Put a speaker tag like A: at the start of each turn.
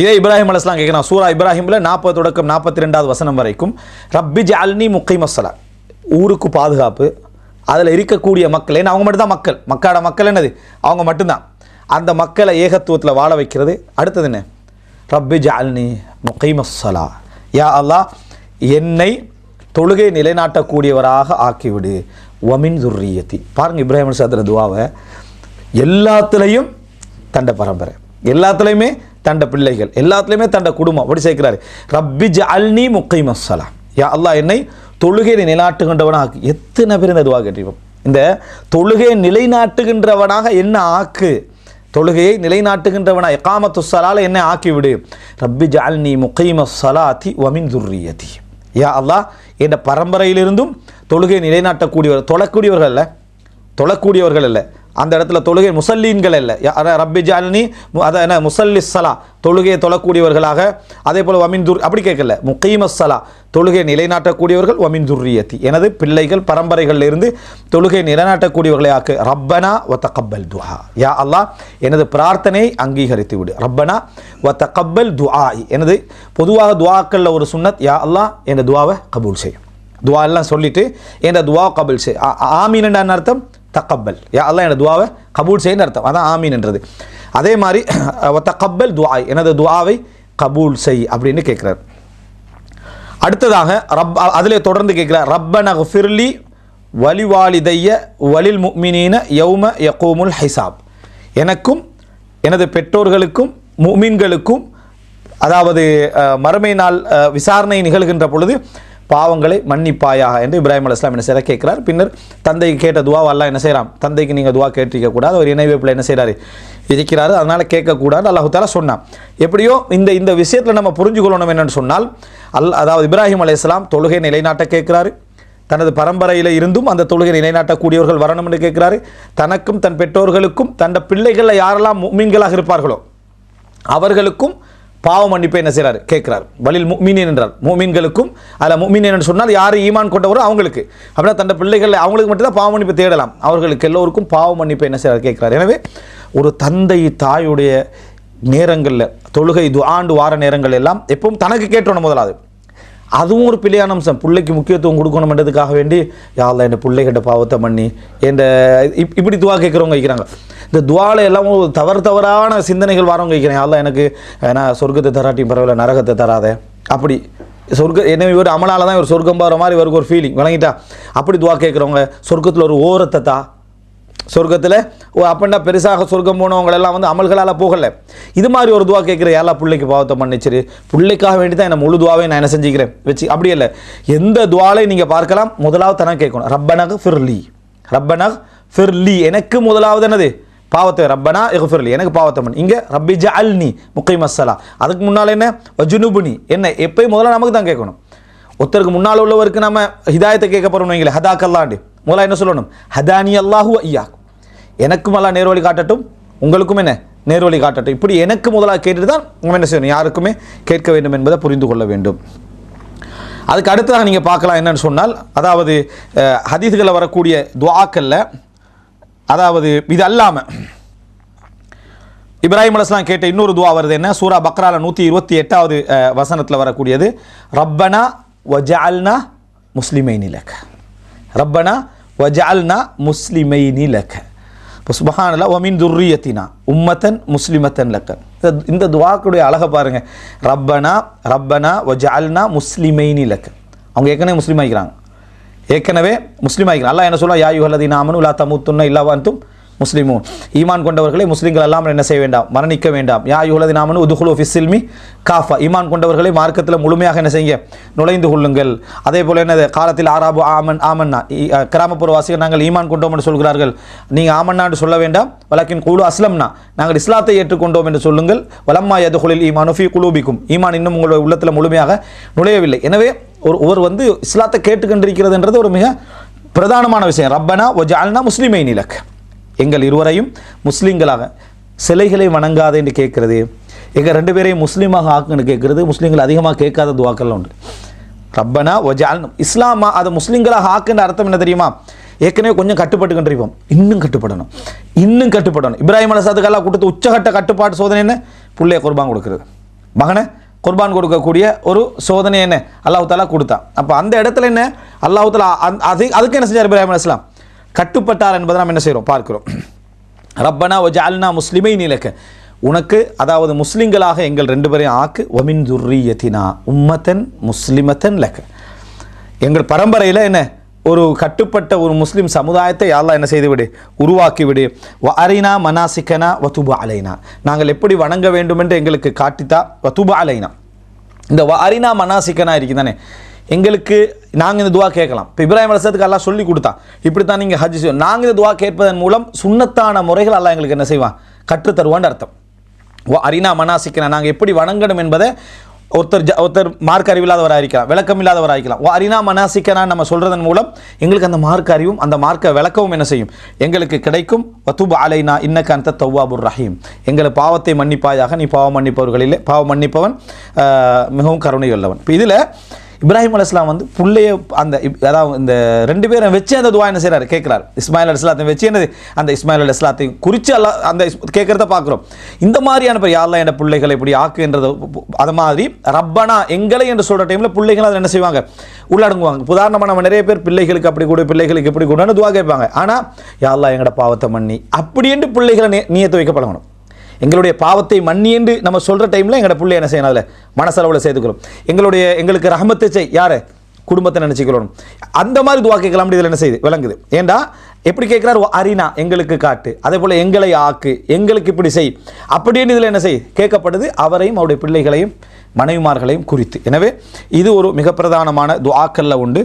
A: இதே இப்ராஹிம் அலைஹிஸ்ஸலாம் கேட்குறான். சூரா இப்ராஹிமில் நாற்பது தொடக்கம் நாற்பத்தி ரெண்டாவது வசனம் வரைக்கும் ரப்பி ஜால்னி முக்கை மசலா ஊருக்கு பாதுகாப்பு அதில் இருக்கக்கூடிய மக்கள் ஏன்னா அவங்க மட்டும்தான் மக்கள். மக்களோட மக்கள் என்னது? அவங்க மட்டும்தான். அந்த மக்களை ஏகத்துவத்தில் வாழ வைக்கிறது. அடுத்தது என்ன? ரப்பி ஜால்னி முக்கை மசாலா யா அல்லா என்னை தொழுகை நிலைநாட்டக்கூடியவராக ஆக்கிவிடு. வமின் துர்ரியத்தி. பாருங்க இப்ராஹிம் சாத்திர துவாவை. எல்லாத்துலேயும் தண்ட பரம்பரை. எல்லாத்துலேயுமே தண்ட பிள்ளைகள். எல்லாத்துலேயுமே தண்ட குடும்பம். அப்படி சேர்க்கிறாரு. ரப்பி ஜல்னி முக்கை மசலா யா அல்லாஹ் என்னை தொழுகையை நிலைநாட்டுகின்றவனாக எத்தனை பேர் இந்த துவா கேட்டிருப்போம்? இந்த தொழுகையை நிலைநாட்டுகின்றவனாக என்ன ஆக்கு? தொழுகையை நிலைநாட்டுகின்றவனா எக்காமத்து சலால என்னை ஆக்கிவிடு? ரப்பி ஜால்னி முகைம சலாத்தி வமின் துர்ரியதி யா அல்லா என்ற பரம்பரையிலிருந்தும் தொழுகையை நிலைநாட்டக்கூடியவர் தொழக்கூடியவர்கள் அல்ல. தொழக்கூடியவர்கள் அல்ல. அந்த இடத்துல தொழுகை முசல்லீன்கள் இல்லை. ரப்பி ஜாலினி அதான் என்ன முசல்லி சலா தொழுகையை தொழக்கூடியவர்களாக அதே போல் வமின் துர் அப்படி கேட்கல. முக்கீம சலா தொழுகையை நிலைநாட்டக்கூடியவர்கள் வமின் துர்ரியத்தி. எனது பிள்ளைகள் பரம்பரைகளில் இருந்து தொழுகையை நிலைநாட்டக்கூடியவர்களை ஆக்கு. ரப்பனா வ கப்பல் துஹா. யா அல்லாஹ் எனது பிரார்த்தனையை அங்கீகரித்து விடு. ரப்பனா வ தகப்பல் துஆ எனது பொதுவாக துவாக்களில் ஒரு சுன்னத் யா அல்லாஹ் என்ற துவாவை கபூல் செய்யும். துவா எல்லாம் சொல்லிட்டு என் துவா கபூல் செய். ஆமீன் அர்த்தம் தக்கப்பல் யா அல்லா எனது துவாவை கபூல் செய்யன்னு அர்த்தம். அதான் ஆமீன் என்றது. அதே மாதிரி தக்கப்பல் துவா எனது துவாவை கபூல் செய் அப்படின்னு கேட்குறார் அடுத்ததாக ரப் அதிலே தொடர்ந்து கேட்கிறார் ரப்பன ஃபிர்லி வலிவாலிதைய வலில் முக்மினீன யௌம யகோமுல் ஹைசாப். எனக்கும் எனது பெற்றோர்களுக்கும் முமீன்களுக்கும் அதாவது மறுமை நாள் விசாரணை நிகழ்கின்ற பொழுது பாவங்களை மன்னிப்பாயாக என்று இப்ராஹிம் அலைஹிஸ்ஸலாம் என்ன செய்கிறார் கேட்கிறார். பின்னர் தந்தைக்கு கேட்ட துவா அல்லாஹ் என்ன செய்கிறான் தந்தைக்கு நீங்கள் துவா கேட்டிருக்க கூடாது அவர் இணைவேப்பில் என்ன செய்கிறாரு இருக்கிறாரு. அதனால் கேட்கக்கூடாது அல்லாஹால சொன்னான். எப்படியோ இந்த இந்த விஷயத்தில் நம்ம புரிஞ்சுக்கொள்ளணும் என்னென்னு சொன்னால் அல் அதாவது இப்ராஹிம் அலைஹிஸ்ஸலாம் தொழுகை நிலைநாட்ட கேட்கிறாரு. தனது பரம்பரையில் இருந்தும் அந்த தொழுகை நிலைநாட்டக்கூடியவர்கள் வரணும் என்று கேட்கிறாரு. தனக்கும் தன் பெற்றோர்களுக்கும் தன் பிள்ளைகளில் யாரெல்லாம் மீன்களாக இருப்பார்களோ அவர்களுக்கும் பாவ மன்னிப்பை என்ன செய்கிறார் கேட்கிறார். வலில் மீன் என்றார் மூமீன்களுக்கும் அதில் மீன் என்று சொன்னால் யார் ஈமான் கொண்டவரோ அவங்களுக்கு. அப்படின்னா தன் பிள்ளைகள் அவங்களுக்கு மட்டும்தான் பாவ மன்னிப்பு தேடலாம். அவர்களுக்கு எல்லோருக்கும் பாவ மன்னிப்பை என்ன செய்கிறார் கேட்கிறார். எனவே ஒரு தந்தை தாயுடைய நேரங்களில் தொழுகை துஆண்டு வார நேரங்கள் எல்லாம் எப்பவும் தனக்கு கேட்டணும் முதலாவது. அதுவும் ஒரு பிள்ளையான அம்சம். பிள்ளைக்கு முக்கியத்துவம் கொடுக்கணும்ன்றதுக்காக வேண்டி யாரில் என் பிள்ளைகிட்ட பாவத்தை பண்ணி என் இப் இப்படி துவா கேட்குறவங்க வைக்கிறாங்க இந்த துவால எல்லாம் தவறு தவறான சிந்தனைகள் வரவங்க வைக்கிறேன் யாரில் எனக்கு நான் சொர்க்கத்தை தராட்டியும் பரவாயில்ல நரகத்தை தராத. அப்படி சொர்க்க என்ன இவர் அமலால் தான் இவர் சொர்க்கம் போகிற மாதிரி இவருக்கு ஒரு ஃபீலிங் விளங்கிட்டா? அப்படி துவா கேட்குறவங்க சொர்க்கத்தில் ஒரு ஓரத்தை தா சொர்க்கத்தில்? ஓ அப்பண்டா பெருசாக சொர்க்கம் போனவங்களெல்லாம் வந்து அமல்களால் போகலை. இது மாதிரி ஒரு துவா கேட்குற எல்லா பிள்ளைக்கு பாவத்தை மன்னிச்சிரு பிள்ளைக்காக வேண்டி தான் என்ன முழு துவாவை நான் என்ன செஞ்சுக்கிறேன்? வச்சு அப்படி இல்லை. எந்த துவாலையும் நீங்கள் பார்க்கலாம்? முதலாவது தானே கேட்கணும். ரப்பனக ஃபிர்லி. ரப்பனக் ஃபிர்லி. எனக்கு முதலாவது என்னது? பாவத்தை ரப்பனா இஃபிர்லி எனக்கு பாவத்தை பண்ணி. இங்கே ரப்பி ஜஅல்னி முக்கை மசாலா அதுக்கு முன்னால் என்ன? வஜுனுபுனி. என்ன? எப்பயும் முதல்ல நமக்கு தான் கேட்கணும். ஒருத்தருக்கு முன்னால் உள்ளவருக்கு நம்ம ஹிதாயத்தை கேட்க போகிறோம் வைங்களேன். ஹதாக்கல்லாண்டு. முதல்ல என்ன சொல்லணும்? ஹதானி அல்லாஹு ஐயா எனக்கும் எல்லாம் நேர்வழி காட்டட்டும் உங்களுக்கும் என்ன நேர்வழி காட்டட்டும். இப்படி எனக்கு முதலாக கேட்டுட்டு தான் நம்ம என்ன செய்யணும்? யாருக்குமே கேட்க வேண்டும் என்பதை புரிந்து கொள்ள வேண்டும். அதுக்கு அடுத்ததாக நீங்கள் பார்க்கலாம் என்னன்னு சொன்னால் அதாவது அஹ், வரக்கூடிய துவாக்கல்ல அதாவது இது அல்லாமல் இப்ராஹிம் அலஸ்லாம் கேட்ட இன்னொரு துவா வருது என்ன? சூரா பக்ரால நூற்றி இருபத்தி எட்டாவது வசனத்தில் வரக்கூடியது ரப்பனா வஜஅல்னா முஸ்லிமை நிலக்க ரப்பனா வஜால்னா முஸ்லிமை நிலக்க இப்போ சுபஹானல்லா ஒமின் துர்ரியத்தினா உம்மத்தன் முஸ்லிமத்தன் லக்கன் இந்த- இந்த துவாக்குடைய அழகை பாருங்க. ரப்பனா ரப்பனா வஜஅல்னா முஸ்லிமைனி லக்கன் அவங்க ஏற்கனவே முஸ்லீம் ஆகிக்கிறாங்க ஏற்கனவே முஸ்லீம் ஆகிக்கிறாங்க அல்லா என்ன சொல்லுவா யா யுஹல்லதீன ஆமனு லா தமுத்துன்ன இல்லா வன்தும் ஈமான் கொண்டவர்களை முஸ்லீம்கள் எல்லாம் என்ன செய்ய வேண்டாம்? மரணிக்க வேண்டாம். யா யுஹல்லதீன நாமனு உதுகுலு ஃபிஸ்ஸில்மி காஃபா. ஈமான் கொண்டவர்களை மார்க்கத்தில் முழுமையாக என்ன செய்யுங்க? நுழைந்து கொள்ளுங்கள். அதே போல் என்னது? காலத்தில் ஆராபு ஆமன் ஆமன்னா. கிராமப்புறவாசிகள் நாங்கள் ஈமான் கொண்டோம் என்று சொல்கிறார்கள். நீங்கள் ஆமன்னா என்று சொல்ல வேண்டாம். வழக்கின் குழு அஸ்லம்னா. நாங்கள் இஸ்லாத்தை ஏற்றுக்கொண்டோம் என்று சொல்லுங்கள். வலம்மா யதுகுலில் ஈமான் ஃபி குலூபிக்கும். ஈமான் இன்னும் உங்களுடைய உள்ளத்தில் முழுமையாக நுழையவில்லை. எனவே ஒரு ஒருவர் வந்து இஸ்லாத்தை கேட்டுக்கொண்டிருக்கிறதுன்றது ஒரு மிக பிரதானமான விஷயம். ரப்பனா ஒஜால்னா முஸ்லிமை நிலக் எங்கள் இருவரையும் முஸ்லீம்களாக சிலைகளை வணங்காதே என்று கேட்கிறது. எங்கள் ரெண்டு பேரையும் முஸ்லீமாக ஆக்குன்னு கேட்குறது. முஸ்லீம்கள் அதிகமாக கேட்காத துவாக்கள்லாம் உண்டு. ரப்பனா ஒஜால் இஸ்லாமா அதை முஸ்லீம்களாக ஆக்குன்ற அர்த்தம் என்ன தெரியுமா? ஏற்கனவே கொஞ்சம் கட்டுப்பட்டு கண்டிருப்போம் இன்னும் கட்டுப்படணும். இன்னும் கட்டுப்படணும். இப்ராஹிம் அலசாதுக்கெல்லாம் கொடுத்து உச்சகட்ட கட்டுப்பாட்டு சோதனை என்ன? பிள்ளைய குர்பான் கொடுக்குறது. மகனை குர்பான் கொடுக்கக்கூடிய ஒரு சோதனை என்ன? அல்லாஹ் தாலா கொடுத்தான். அப்போ அந்த இடத்துல என்ன? அல்லாஹ் தாலா அது அதுக்கு என்ன செஞ்சார் இப்ராஹிம் அலைஹிஸ்ஸலாம் கட்டுப்பட்டார் என்பதை நாம் என்ன செய்கிறோம்? பார்க்கிறோம். ரப்பனா வஜால்னா முஸ்லிமை நிலக்க உனக்கு அதாவது முஸ்லிம்களாக எங்கள் ரெண்டு பேரையும் ஆக்கு. ஒமின் துர்ரியத்தினா உம்மத்தன் முஸ்லிமத்தன் லக்க. எங்கள் பரம்பரையில் என்ன? ஒரு கட்டுப்பட்ட ஒரு முஸ்லீம் சமுதாயத்தை யாரெல்லாம் என்ன செய்து விடு? உருவாக்கி விடு. வ அரினா மனாசிக்கனா வத்துபு அலைனா. நாங்கள் எப்படி வணங்க வேண்டும் என்று எங்களுக்கு காட்டித்தா வத்துபு அலைனா. இந்த வ அரினா மனாசிக்கனா இருக்குதானே? எங்களுக்கு நாங்கள் இந்த துவா கேட்கலாம். இப்போ இப்ராஹிம் அலசத்துக்கு எல்லாம் சொல்லி கொடுத்தான். இப்படி தான் நீங்கள் ஹஜ் செய்யணும். நாங்கள் இந்த துவா கேட்பதன் மூலம் சுண்ணத்தான முறைகள் எல்லாம் எங்களுக்கு என்ன செய்வான்? கற்றுத்தருவான்னு அர்த்தம். ஓ அரினா மனாசிக்கனா நாங்கள் எப்படி வணங்கணும் என்பதை ஒருத்தர் ஜ ஒருத்தர் மார்க் அறிவில்லாதவராக இருக்கலாம். விளக்கம் இல்லாதவராக இருக்கலாம். ஓ அரினா மனாசிக்கனா நம்ம சொல்கிறதன் மூலம் எங்களுக்கு அந்த மார்க் அறிவும் அந்த மார்க்கை விளக்கவும் என்ன செய்யும்? எங்களுக்கு கிடைக்கும். வத்துப் அலைனா இன்னக்க அந்த தௌவாபுர் ரஹீம். எங்களை பாவத்தை மன்னிப்பாயாக நீ பாவம் மன்னிப்பவர்களிலே பாவம் மன்னிப்பவன் மிகவும் கருணை உள்ளவன் இப்போ இதில் இப்ராஹிம் அலிஸ்லாம் வந்து பிள்ளைய அந்த அதாவது இந்த ரெண்டு பேரும் வச்சு அந்த துவா என்ன செய்கிறார் கேட்குறாரு. இஸ்மாயில் அலிஸ்லாத்தை வச்சு என்னது? அந்த இஸ்மாயில் அலிஸ்லாத்தை குறித்து அல்ல அந்த கேட்குறத பார்க்குறோம். இந்த மாதிரியான இப்போ யாரெல்லாம் என் பிள்ளைகளை இப்படி ஆக்குன்றது அது மாதிரி ரப்பனா எங்களை என்று சொல்கிற டைமில் பிள்ளைகள் அதை என்ன செய்வாங்க? உள்ளடங்குவாங்க. உதாரணமாக நம்ம நிறைய பேர் பிள்ளைகளுக்கு அப்படி கூட பிள்ளைகளுக்கு இப்படி கூடன்னு துவா கேட்பாங்க. ஆனால் யாரெல்லாம் எங்களோட பாவத்தை மண்ணி அப்படி என்று பிள்ளைகளை நீ நீயத்து வைக்க பழகணும் எங்களுடைய பாவத்தை மன்னி என்று நம்ம சொல்கிற டைமில் எங்களோட பிள்ளை என்ன செய்யணும் அதில்? மனசளவில் சேர்த்துக்கிறோம் எங்களுடைய எங்களுக்கு ரஹமத்தை செய். யாரை? குடும்பத்தை நினச்சிக்கிறோம் அந்த மாதிரி துவா கேட்கலாம் இதில் என்ன செய்யுது? விளங்குது. ஏண்டா? எப்படி கேட்குறாரு? அரினா எங்களுக்கு காட்டு. அதே போல் எங்களை ஆக்கு. எங்களுக்கு இப்படி செய். அப்படின்னு இதில் என்ன செய் கேட்கப்படுது. அவரையும் அவருடைய பிள்ளைகளையும் மனைவிமார்களையும் குறித்து. எனவே இது ஒரு மிக பிரதானமான துவாக்கல்ல உண்டு.